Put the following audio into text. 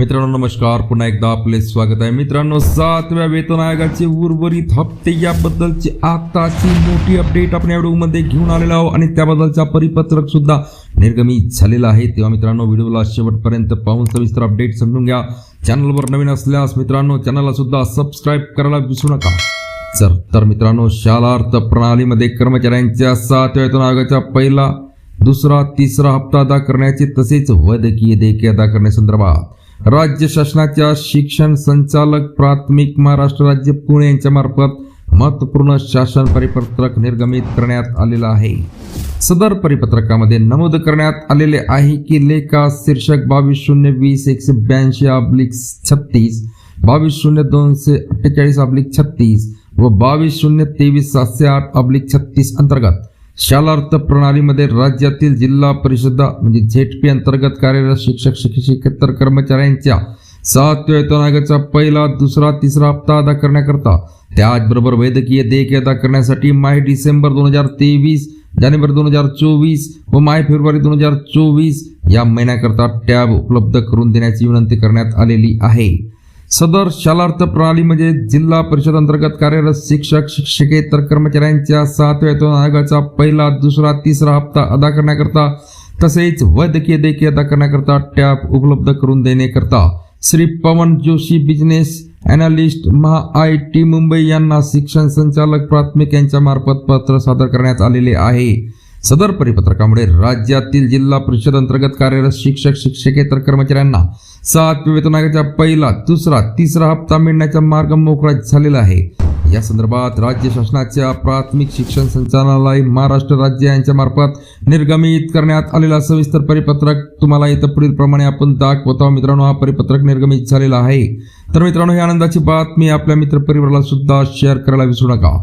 मित्रांनो नमस्कार. पुन्हा एकदा आपले स्वागत आहे. मित्रांनो सातव्या वेतन आयोगाचे उर्वरित हप्ते याबद्दलची आताची मोठी अपडेट आपण या व्हिडिओमध्ये घेऊन आलेलो आहोत. आणि त्याबद्दलचा परिपत्रक सुद्धा निर्गमित झालेला आहे. तेव्हा मित्रांनो व्हिडिओला शेवटपर्यंत पाहून सविस्तर अपडेट समजून घ्या. चॅनलवर नवीन असल्यास मित्रांनो चॅनलला सुद्धा सबस्क्राईब करायला विसरू नका. चल तर मित्रांनो शाला अर्थ प्रणालीमध्ये कर्मचाऱ्यांच्या सातव्या वेतन आयोगाचा पहिला दुसरा तिसरा हप्ता अदा करण्याचे तसेच वैद्यकीय देयके अदा करण्यासंदर्भात राज्य शासनाच्या शिक्षण संचालक प्राथमिक महाराष्ट्र राज्य पुणे यांच्या मार्फत महत्त्वपूर्ण शासन परिपत्रक निर्गमित करण्यात आलेलं आहे. सदर परिपत्रकामध्ये नमूद करण्यात आलेले आहे की लेखा शीर्षक बावीस शून्य वीस एकशे ब्याऐंशी अब्लिक छत्तीस बावीस शून्य दोनशे अठ्ठेचाळीस अब्लिक छत्तीस व बावीस शून्य तेवीस सातशे आठ अब्लिक छत्तीस अंतर्गत शालार्थ प्रणालीमध्ये राज्यातील जिल्हा परिषदा म्हणजे झेडपी अंतर्गत कार्यरत शिक्षक शिक्षकेतर कर्मचाऱ्यांच्या सात वेतन आयोगाचा पहिला दुसरा तिसरा हप्ता अदा करण्याकरता त्याचबरोबर वैद्यकीय देयके अदा करण्यासाठी माय डिसेंबर दोन हजार तेवीस जानेवारी दोन हजार चोवीस व माय फेब्रुवारी दोन हजार चोवीस या महिन्याकरता टॅब उपलब्ध करून देण्याची विनंती करण्यात आलेली आहे. सदर शालार्थ प्रणाली म्हणजे जिल्हा परिषद अंतर्गत कार्यरत शिक्षक शिक्षकेतर कर्मचाऱ्यांच्या सातव्या वेतन आयोगाचा पहिला दुसरा तिसरा हप्ता अदा करण्याकरता तसेच वैद्यकीय देखील अदा करण्याकरता टॅब उपलब्ध करून देण्याकरता Shri Pawan Joshi business analyst Maha I T Mumbai यांना शिक्षण संचालक प्राथमिक यांच्या मार्फत पत्र सादर करण्यात आलेले आहे. सदर परिपत्रकामुळे राज्यातील जिल्हा परिषद अंतर्गत कार्यरत शिक्षक शिक्षकेतर कर्मचाऱ्यांना सात वेतन पहिला दुसरा तिसरा हप्ता मिळण्याचा मार्ग मोकळा झालेला आहे. या संदर्भात राज्य शासनाच्या प्राथमिक शिक्षण संचालनालय महाराष्ट्र राज्य यांच्या मार्फत निर्गमित करण्यात आलेला सविस्तर परिपत्रक तुम्हाला इथं पुढील प्रमाणे आपण दाखवत. आहोत मित्रांनो हा परिपत्रक निर्गमित झालेला आहे. तर मित्रांनो ही आनंदाची बातमी आपल्या मित्रपरिवाराला सुद्धा शेअर करायला विसरू नका.